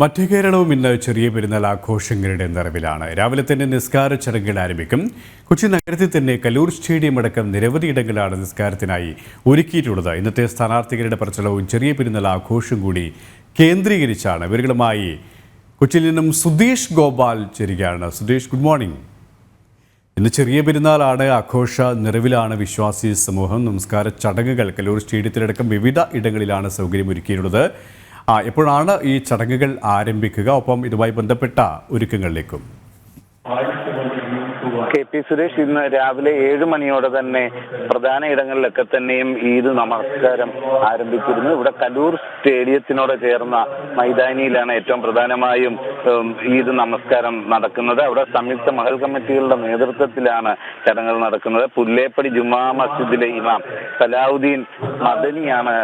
മധ്യ കേരളവും ഇന്ന് ചെറിയ പെരുന്നാൾ ആഘോഷങ്ങളുടെ നിറവിലാണ്. രാവിലെ തന്നെ നിസ്കാര ചടങ്ങുകൾ ആരംഭിക്കും. കൊച്ചി നഗരത്തിൽ തന്നെ കലൂർ സ്റ്റേഡിയം അടക്കം നിരവധി ഇടങ്ങളാണ് നിസ്കാരത്തിനായി ഒരുക്കിയിട്ടുള്ളത്. ഇന്നത്തെ സ്ഥാനാർത്ഥികളുടെ പ്രചരണവും ചെറിയ പെരുന്നാൾ ആഘോഷം കൂടി കേന്ദ്രീകരിച്ചാണ്. ഇവരുകളുമായി കൊച്ചിയിൽ നിന്നും സുധീഷ് ഗോപാൽ ചേരുകയാണ്. സുധീഷ് ഗുഡ് മോർണിംഗ് ഇന്ന് ചെറിയ പെരുന്നാളാണ്. ആഘോഷ നിറവിലാണ്. വിശ്വാസി സമൂഹം നമസ്കാര ചടങ്ങുകൾ കലൂർ സ്റ്റേഡിയത്തിലടക്കം വിവിധ ഇടങ്ങളിലാണ് സൗകര്യമൊരുക്കിയിട്ടുള്ളത്. എപ്പോഴാണ് ഈ ചടങ്ങുകൾ ആരംഭിക്കുക. ഒപ്പം ഇതുമായി ബന്ധപ്പെട്ട ഒരുക്കങ്ങളിലേക്കും. കെ പി സുരേഷ് ഇന്ന് രാവിലെ ഏഴ് മണിയോടെ തന്നെ പ്രധാന ഇടങ്ങളിലൊക്കെ തന്നെയും ഈദ് നമസ്കാരം ആരംഭിച്ചിരുന്നു. ഇവിടെ കലൂർ സ്റ്റേഡിയത്തിനോട് ചേർന്ന മൈതാനിയിലാണ് ഏറ്റവും പ്രധാനമായും ഈദ് നമസ്കാരം നടക്കുന്നത്. അവിടെ സംയുക്ത മഹൽ കമ്മിറ്റികളുടെ നേതൃത്വത്തിലാണ് ചടങ്ങുകൾ നടക്കുന്നത്. പുല്ലേപ്പടി ജുമാ മസ്ജിദിലെ ഇമാം സലാഹുദ്ദീൻ മദനിയാണ്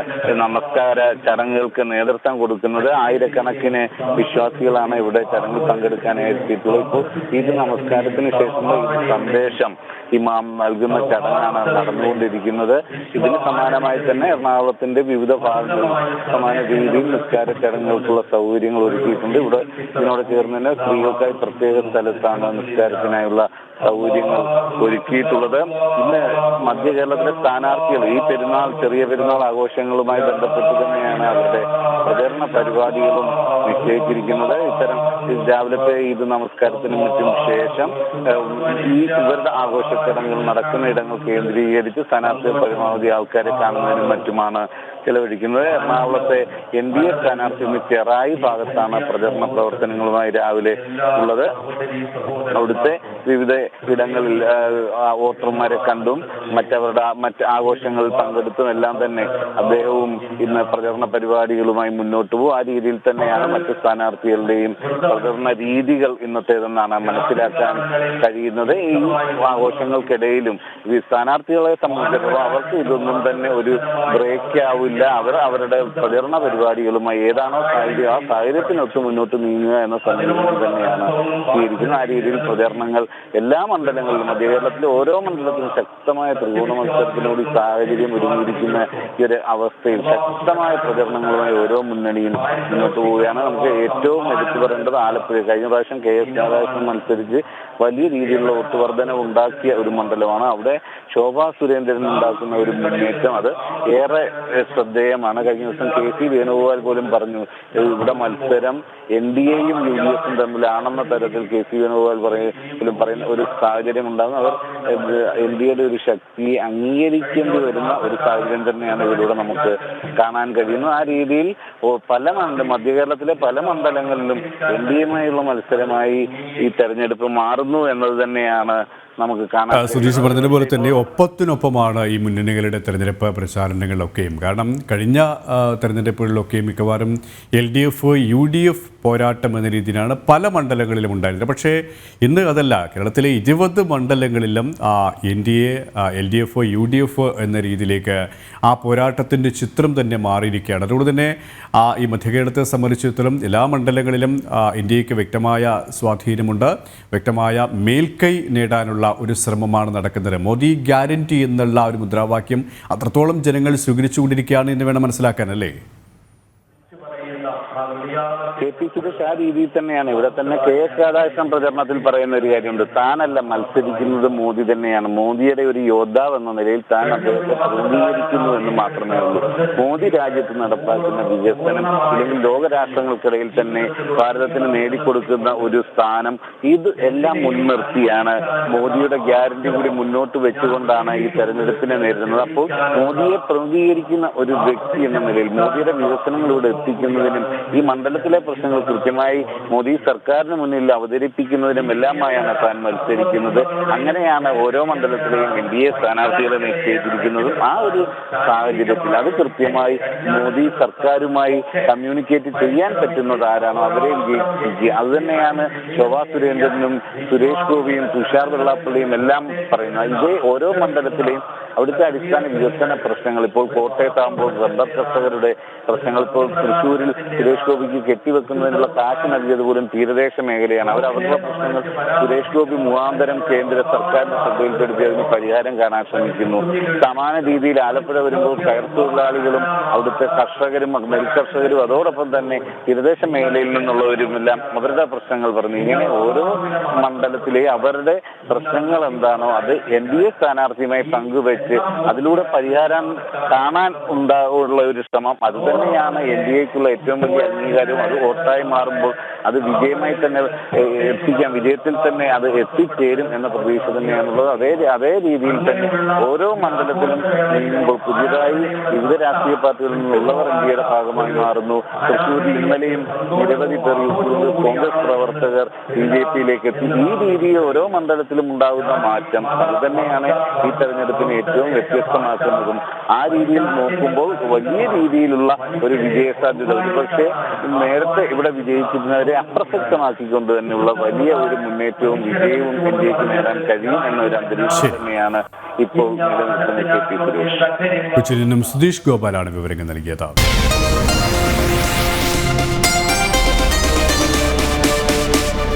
നമസ്കാര ചടങ്ങുകൾക്ക് നേതൃത്വം കൊടുക്കുന്നത്. ആയിരക്കണക്കിന് വിശ്വാസികളാണ് ഇവിടെ ചടങ്ങിൽ പങ്കെടുക്കാനായി എത്തിയിട്ടുള്ളത്. ഇപ്പോൾ ഈദ് നമസ്കാരത്തിന് ശേഷമുള്ള സന്ദേശം ഇമാം നൽകുന്ന ചടങ്ങാണ് നടന്നുകൊണ്ടിരിക്കുന്നത്. ഇതിന് സമാനമായി തന്നെ എറണാകുളത്തിന്റെ വിവിധ ഭാഗങ്ങളിൽ സമാന രീതിയിൽ നിസ്കാര ചടങ്ങുകൾക്കുള്ള സൗകര്യങ്ങൾ ഒരുക്കിയിട്ടുണ്ട്. ഇവിടെ ഇതിനോട് ചേർന്ന് തന്നെ സ്ത്രീകൾക്കായി പ്രത്യേക സ്ഥലത്താണ് നിസ്കാരത്തിനായുള്ള സൗകര്യങ്ങൾ ഒരുക്കിയിട്ടുള്ളത്. ഇന്ന് മധ്യ കേരളത്തിലെ സ്ഥാനാർത്ഥികൾ ഈ പെരുന്നാൾ ചെറിയ പെരുന്നാൾ ആഘോഷങ്ങളുമായി ബന്ധപ്പെട്ട് തന്നെയാണ് അവരുടെ പ്രചരണ പരിപാടികളും നിശ്ചയിച്ചിരിക്കുന്നത്. ഇത്തരം രാവിലത്തെ ഈദ് നമസ്കാരത്തിനും മറ്റും ശേഷം ഈ ഇവരുടെ ആഘോഷ ചടങ്ങുകൾ നടക്കുന്ന ഇടങ്ങൾ കേന്ദ്രീകരിച്ച് സ്ഥാനാർത്ഥികൾ പരമാവധി ആൾക്കാരെ കാണുന്നതിനും മറ്റുമാണ് ചെലവഴിക്കുന്നത്. എറണാകുളത്തെ എൻ ഡി എ സ്ഥാനാർത്ഥി ഇന്ന് ചെറായി ഭാഗത്താണ് പ്രചരണ പ്രവർത്തനങ്ങളുമായി രാവിലെ ഉള്ളത്. അവിടുത്തെ വിവിധ ഇടങ്ങളിൽ വോട്ടർമാരെ കണ്ടും മറ്റവരുടെ മറ്റ് ആഘോഷങ്ങളിൽ പങ്കെടുത്തും എല്ലാം തന്നെ അദ്ദേഹവും ഇന്ന് പ്രചരണ പരിപാടികളുമായി മുന്നോട്ട് പോകും. ആ രീതിയിൽ തന്നെയാണ് മറ്റ് സ്ഥാനാർത്ഥികളുടെയും പ്രചരണ രീതികൾ ഇന്നത്തേതെന്നാണ് മനസ്സിലാക്കാൻ കഴിയുന്നത്. ഈ ആഘോഷങ്ങൾക്കിടയിലും ഈ സ്ഥാനാർത്ഥികളെ സംബന്ധിച്ചിടത്തോളം അവർക്ക് ഇതൊന്നും തന്നെ ഒരു ബ്രേക്ക് ആവില്ല അവർ അവരുടെ പ്രചരണ പരിപാടികളുമായി ഏതാണോ സാഹചര്യം ആ സാഹചര്യത്തിനൊത്ത് മുന്നോട്ട് നീങ്ങുക എന്ന സമീപനം തന്നെയാണ് സ്വീകരിക്കുന്നത് ആ രീതിയിൽ പ്രചരണങ്ങൾ. എല്ലാ മണ്ഡലങ്ങളിലും മധ്യ കേരളത്തിലെ ഓരോ മണ്ഡലത്തിലും ശക്തമായ ത്രികോണ മത്സരത്തിനോട് സാഹചര്യം ഒരുങ്ങിയിരിക്കുന്ന ഈ ഒരു അവസ്ഥയിൽ ശക്തമായ പ്രചരണങ്ങളുമായി ഓരോ മുന്നണിയും മുന്നോട്ട് പോവുകയാണ്. നമുക്ക് ഏറ്റവും എടുത്തു പറയേണ്ടത് ആലപ്പുഴ. കഴിഞ്ഞ പ്രാവശ്യം കെ എസ് രാധാകൃഷ്ണൻ മത്സരിച്ച് വലിയ രീതിയിലുള്ള ഒത്തുവർദ്ധന ഉണ്ടാക്കിയ ഒരു മണ്ഡലമാണ്. അവിടെ ശോഭാ സുരേന്ദ്രൻ ഉണ്ടാക്കുന്ന ഒരു മുന്നേറ്റം. അത് ഏറെ ശ്രദ്ധേയമാണ്. കഴിഞ്ഞ ദിവസം കെ സി വേണുഗോപാൽ പോലും പറഞ്ഞു ഇവിടെ മത്സരം എൻ ഡി എയും യു ഡി എഫും തമ്മിലാണെന്ന തരത്തിൽ കെ സി വേണുഗോപാൽ പറയും പറയുന്ന ഒരു സാഹചര്യം ഉണ്ടാകും അവർ എൻ ഡി എയുടെ ഒരു ശക്തി അംഗീകരിക്കേണ്ടി വരുന്ന ഒരു സാഹചര്യം തന്നെയാണ് ഇതിലൂടെ നമുക്ക് കാണാൻ കഴിയുന്നത്. ആ രീതിയിൽ പല മണ്ഡലം മധ്യ കേരളത്തിലെ പല മണ്ഡലങ്ങളിലും എൻ ഡി എമായുള്ള മത്സരമായി ഈ തെരഞ്ഞെടുപ്പ് മാറുന്നു എന്നത് തന്നെയാണ് നമുക്ക് ആ, കാണാൻ സുധീഷ് പറഞ്ഞതുപോലെ തന്നെ ഒപ്പത്തിനൊപ്പമാണ് ഈ മുന്നണികളുടെ തെരഞ്ഞെടുപ്പ് പ്രചാരണങ്ങളിലൊക്കെയും. കാരണം കഴിഞ്ഞ തെരഞ്ഞെടുപ്പുകളിലൊക്കെയും മിക്കവാറും L D F U D F പോരാട്ടം എന്ന രീതിയിലാണ് പല മണ്ഡലങ്ങളിലും ഉണ്ടായിരുന്നത്. പക്ഷേ ഇന്ന് അതല്ല. കേരളത്തിലെ ഇരുപത് മണ്ഡലങ്ങളിലും N D A L D F U D F എന്ന രീതിയിലേക്ക് ആ പോരാട്ടത്തിന്റെ ചിത്രം തന്നെ മാറിയിരിക്കുകയാണ്. അതുകൊണ്ട് തന്നെ ഈ മധ്യകേരളത്തെ സംബന്ധിച്ചിടത്തോളം എല്ലാ മണ്ഡലങ്ങളിലും എക്ക് വ്യക്തമായ സ്വാധീനമുണ്ട്. വ്യക്തമായ മേൽക്കൈ നേടാനുള്ള ഒരു ശ്രമമാണ് നടക്കുന്നത്. മോദി ഗ്യാരണ്ടി എന്നുള്ള ഒരു മുദ്രാവാക്യം അത്രത്തോളം ജനങ്ങൾ സ്വീകരിച്ചുകൊണ്ടിരിക്കുകയാണ് എന്ന് വേണം മനസ്സിലാക്കാൻ അല്ലേ? സുരേഷ് ആ രീതിയിൽ തന്നെയാണ്. ഇവിടെ തന്നെ കെ എസ് രാധാകൃഷ്ണൻ പ്രചരണത്തിൽ പറയുന്ന ഒരു കാര്യമുണ്ട്. താനല്ല മത്സരിക്കുന്നത് മോദി തന്നെയാണ്. മോദിയുടെ ഒരു യോദ്ധാവ് എന്ന നിലയിൽ താൻ അദ്ദേഹത്തെ പ്രതികരിക്കുന്നു എന്ന് മാത്രമേ ഉള്ളൂ. മോദി രാജ്യത്ത് നടപ്പാക്കുന്ന വികസനം അല്ലെങ്കിൽ ലോകരാഷ്ട്രങ്ങൾക്കിടയിൽ തന്നെ ഭാരതത്തിന് നേടിക്കൊടുക്കുന്ന ഒരു സ്ഥാനം ഇത് എല്ലാം മുൻനിർത്തിയാണ്. മോദിയുടെ ഗ്യാരണ്ടി കൂടി മുന്നോട്ട് വെച്ചുകൊണ്ടാണ് ഈ തെരഞ്ഞെടുപ്പിനെ നേരിടുന്നത്. അപ്പോൾ മോദിയെ പ്രതികരിക്കുന്ന ഒരു വ്യക്തി എന്ന നിലയിൽ മോദിയുടെ വികസനങ്ങളിലൂടെ എത്തിക്കുന്നതിനും ഈ മണ്ഡലത്തിലെ പ്രശ്നങ്ങൾ കൃത്യമായി മോദി സർക്കാരിന് മുന്നിൽ അവതരിപ്പിക്കുന്നതിനും എല്ലാമായാണ് താൻ മത്സരിക്കുന്നത്. അങ്ങനെയാണ് ഓരോ മണ്ഡലത്തിലെയും എൻ ഡി എ സ്ഥാനാർത്ഥികളെ നിശ്ചയിച്ചിരിക്കുന്നതും ആ ഒരു സാഹചര്യത്തിൽ അത് കൃത്യമായി മോദി സർക്കാരുമായി കമ്മ്യൂണിക്കേറ്റ് ചെയ്യാൻ പറ്റുന്നത് ആരാണോ അവരെ വിജയിപ്പിക്കുക അത് തന്നെയാണ് ശോഭാ സുരേന്ദ്രനും സുരേഷ് ഗോപിയും തുഷാർ വെള്ളാപ്പള്ളിയും എല്ലാം പറയുന്നത്. ഇതേ ഓരോ മണ്ഡലത്തിലെയും അവിടുത്തെ അടിസ്ഥാന വികസന പ്രശ്നങ്ങൾ ഇപ്പോൾ കോട്ടയത്താകുമ്പോൾ റബ്ബർ കർഷകരുടെ പ്രശ്നങ്ങൾ ഇപ്പോൾ തൃശ്ശൂരിൽ സുരേഷ് ഗോപിക്ക് കെട്ടിവെക്കുന്നതിനുള്ള കാശ് നൽകിയത് പോലും തീരദേശ മേഖലയാണ്. അവർ അവരുടെ പ്രശ്നങ്ങൾ സുരേഷ് ഗോപി മുഖാന്തരം കേന്ദ്ര സർക്കാരിന്റെ ശ്രദ്ധയിൽപ്പെടുത്തി അതിന് പരിഹാരം കാണാൻ ശ്രമിക്കുന്നു. സമാന രീതിയിൽ ആലപ്പുഴ വരുമ്പോൾ കയർ തൊഴിലാളികളും അവിടുത്തെ കർഷകരും നെൽ കർഷകരും അതോടൊപ്പം തന്നെ തീരദേശ മേഖലയിൽ നിന്നുള്ളവരുമെല്ലാം അവരുടെ പ്രശ്നങ്ങൾ പറഞ്ഞു. ഇങ്ങനെ ഓരോ മണ്ഡലത്തിലെ അവരുടെ പ്രശ്നങ്ങൾ എന്താണോ അത് എൻ ഡി എ സ്ഥാനാർത്ഥിയുമായി പങ്കുവെച്ച് അതിലൂടെ പരിഹാരം കാണാൻ ഉണ്ടാകുള്ള ഒരു ശ്രമം. അത് തന്നെയാണ് എൻ ഡി എക്കുള്ള ഏറ്റവും വലിയ അംഗീകാരവും. അത് വോട്ടായി മാറുമ്പോൾ അത് വിജയമായി തന്നെ എത്തിക്കാം. വിജയത്തിൽ തന്നെ അത് എത്തിച്ചേരും എന്ന പ്രതീക്ഷ തന്നെയാണുള്ളത്. അതേ അതേ രീതിയിൽ തന്നെ ഓരോ മണ്ഡലത്തിലും നീങ്ങുമ്പോൾ പുതിയതായി വിവിധ രാഷ്ട്രീയ പാർട്ടികളിൽ നിന്നുള്ളവർ ഇന്ത്യയുടെ ഭാഗമായി മാറുന്നു. തൃശ്ശൂരിൽ ഇന്നലെയും നിരവധി പേർ കോൺഗ്രസ് പ്രവർത്തകർ ബി ജെ പിയിലേക്ക് എത്തി. ഈ രീതിയിൽ ഓരോ മണ്ഡലത്തിലും ഉണ്ടാകുന്ന മാറ്റം അത് തന്നെയാണ് ഈ തെരഞ്ഞെടുപ്പിന് ഏറ്റവും വ്യത്യസ്തമാക്കുന്നതും ആ രീതിയിൽ നോക്കുമ്പോൾ വലിയ രീതിയിലുള്ള ഒരു വിജയ വിജയസാധ്യത പക്ഷേ നേരത്തെ ഇവിടെ വിജയിച്ചിരുന്നവരെ അപ്രസക്തമാക്കിക്കൊണ്ട് തന്നെയുള്ള വലിയ ഒരു മുന്നേറ്റവും വിജയവും ഇന്ത്യയ്ക്ക് നേടാൻ കഴിയും എന്നൊരു അന്തരീക്ഷം തന്നെയാണ് ഇപ്പോൾ നിലനിൽക്കുന്ന കെ പി സുരേഷ്. സുധീഷ് ഗോപാലാണ് വിവരങ്ങൾ നൽകിയത്.